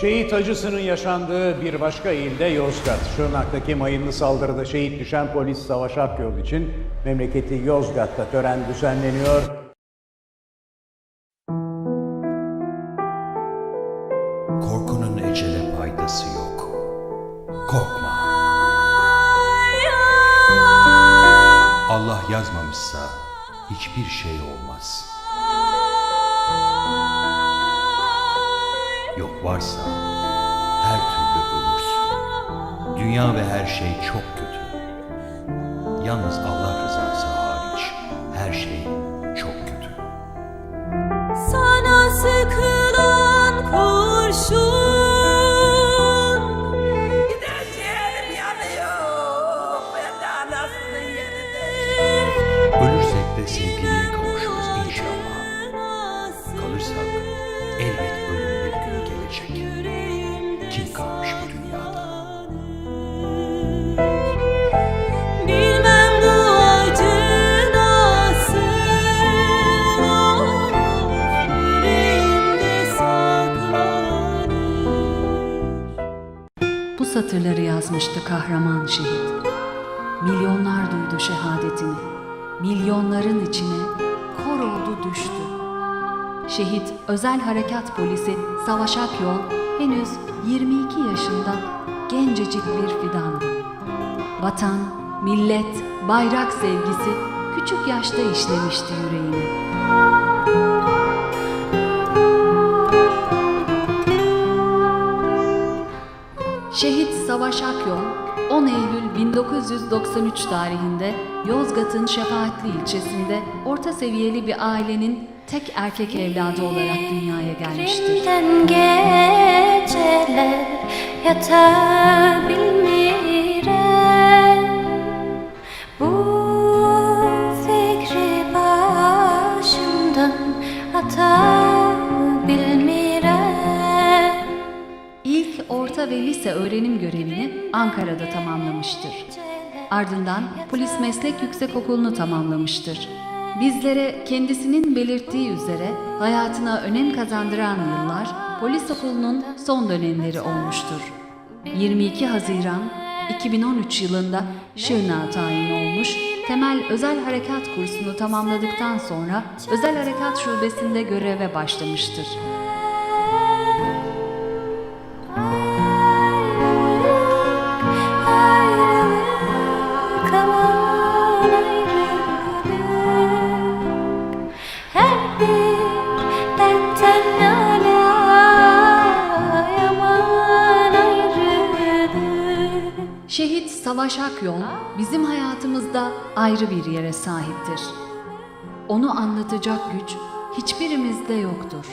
Şehit acısının yaşandığı bir başka ilde Yozgat. Şırnak'taki mayınlı saldırıda şehit düşen polis Savaş Akyol için memleketi Yozgat'ta tören düzenleniyor. Korkunun ecele faydası yok. Korkma. Allah yazmamışsa hiçbir şey olmaz. Varsa her türlü ölürsün. Dünya ve her şey çok kötü. Yalnız Allah rızası hariç her şey satırları yazmıştı kahraman şehit. Milyonlar duydu şehadetini. Milyonların içine kor oldu düştü. Şehit özel harekat polisi Savaş Akyol henüz 22 yaşında gencecik bir fidandı. Vatan, millet, bayrak sevgisi küçük yaşta işlemişti yüreğine. Şehit Savaş Akyol 10 Eylül 1993 tarihinde Yozgat'ın Şefaatli ilçesinde orta seviyeli bir ailenin tek erkek evladı olarak dünyaya gelmiştir. İlk orta ve lise öğrenim görevini Ankara'da tamamlamıştır. Ardından Polis Meslek Yüksekokulu'nu tamamlamıştır. Bizlere kendisinin belirttiği üzere hayatına önem kazandıran yıllar polis okulunun son dönemleri olmuştur. 22 Haziran 2013 yılında Şırnak'a tayin olmuş, temel özel harekat kursunu tamamladıktan sonra özel harekat şubesinde göreve başlamıştır. Şehit Savaş Akyol bizim hayatımızda ayrı bir yere sahiptir. Onu anlatacak güç hiçbirimizde yoktur.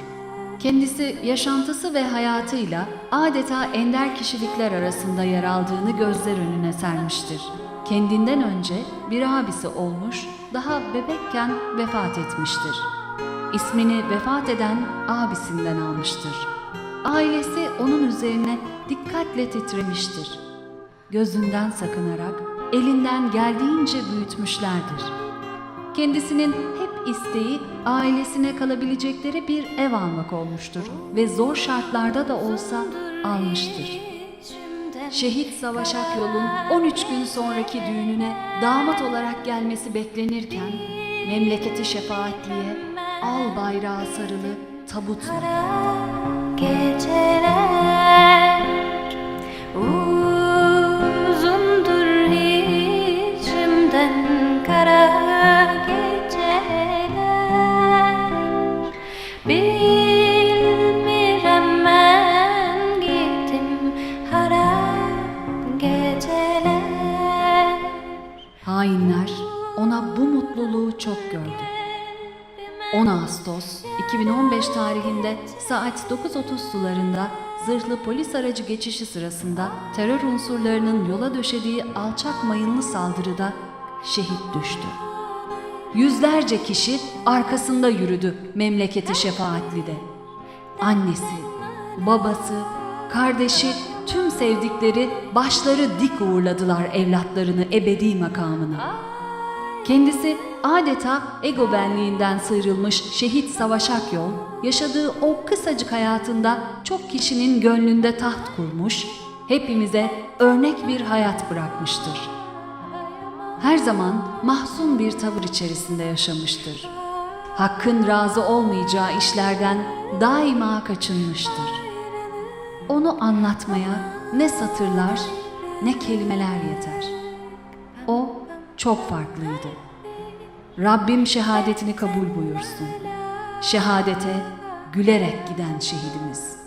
Kendisi yaşantısı ve hayatıyla adeta ender kişilikler arasında yer aldığını gözler önüne sermiştir. Kendinden önce bir abisi olmuş, daha bebekken vefat etmiştir. İsmini vefat eden abisinden almıştır. Ailesi onun üzerine dikkatle titremiştir gözünden sakınarak elinden geldiğince büyütmüşlerdir. Kendisinin hep isteği ailesine kalabilecekleri bir ev almak olmuştur ve zor şartlarda da olsa almıştır. Şehit Savaş Akyol'un 13 gün sonraki düğününe damat olarak gelmesi beklenirken memleketi şefaatliye al bayrağı sarılı tabutla Geceler uzundur hicrimden kara geceler Bilmirem ben gittim. Harap geceler Hainler ona bu mutluluğu çok gördü. 10 Ağustos 2015 tarihinde saat 9.30 sularında zırhlı polis aracı geçişi sırasında terör unsurlarının yola döşediği alçak mayınlı saldırıda şehit düştü. Yüzlerce kişi arkasında yürüdü memleketi şefaatlide. Annesi, babası, kardeşi, tüm sevdikleri başları dik uğurladılar evlatlarını ebedi makamına. Kendisi Adeta ego benliğinden sıyrılmış şehit Savaş Akyol, yaşadığı o kısacık hayatında çok kişinin gönlünde taht kurmuş, hepimize örnek bir hayat bırakmıştır. Her zaman mahzun bir tavır içerisinde yaşamıştır. Hakkın razı olmayacağı işlerden daima kaçınmıştır. Onu anlatmaya ne satırlar ne kelimeler yeter. O çok farklıydı. Rabbim şehadetini kabul buyursun. Şehadete gülerek giden şehidimiz.''